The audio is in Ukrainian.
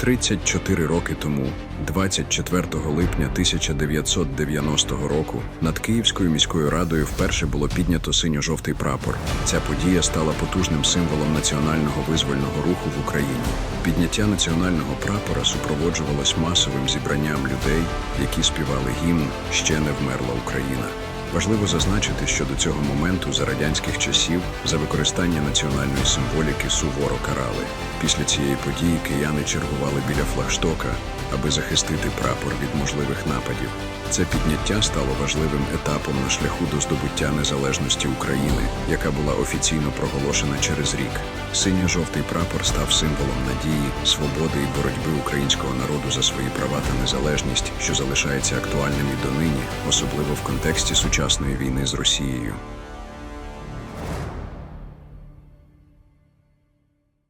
34 роки тому, 24 липня 1990 року, над Київською міською радою вперше було піднято синьо-жовтий прапор. Ця подія стала потужним символом національного визвольного руху в Україні. Підняття національного прапора супроводжувалось масовим зібранням людей, які співали гімн Ще не вмерла Україна. Важливо зазначити, що до цього моменту за радянських часів за використання національної символіки суворо карали. Після цієї події кияни чергували біля флагштока, аби захистити прапор від можливих нападів. Це підняття стало важливим етапом на шляху до здобуття незалежності України, яка була офіційно проголошена через рік. Синьо-жовтий прапор став символом надії, свободи і боротьби українського народу за свої права та незалежність, що залишається актуальним і донині, особливо в контексті сучасної війни з Росією.